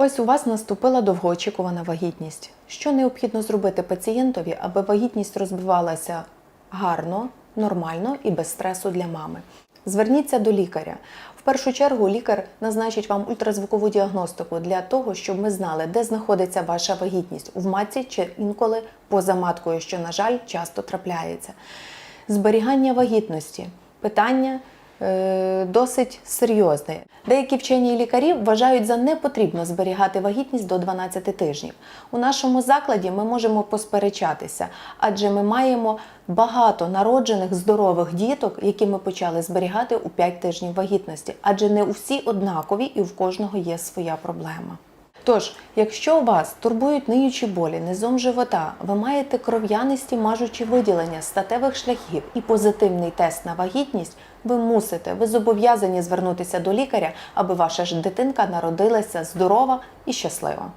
Ось у вас наступила довгоочікувана вагітність. Що необхідно зробити пацієнтові, аби вагітність розвивалася гарно, нормально і без стресу для мами? Зверніться до лікаря. В першу чергу лікар назначить вам ультразвукову діагностику для того, щоб ми знали, де знаходиться ваша вагітність в матці чи інколи поза маткою, що, на жаль, часто трапляється. Зберігання вагітності питання досить серйозне. Деякі вчені лікарі вважають за непотрібно зберігати вагітність до 12 тижнів. У нашому закладі ми можемо посперечатися, адже ми маємо багато народжених здорових діток, які ми почали зберігати у 5 тижнів вагітності, адже не усі однакові і в кожного є своя проблема. Тож, якщо вас турбують ниючі болі, низом живота, ви маєте кров'янисті мажучі виділення статевих шляхів і позитивний тест на вагітність, ви мусите, ви зобов'язані звернутися до лікаря, аби ваша ж дитинка народилася здорова і щаслива.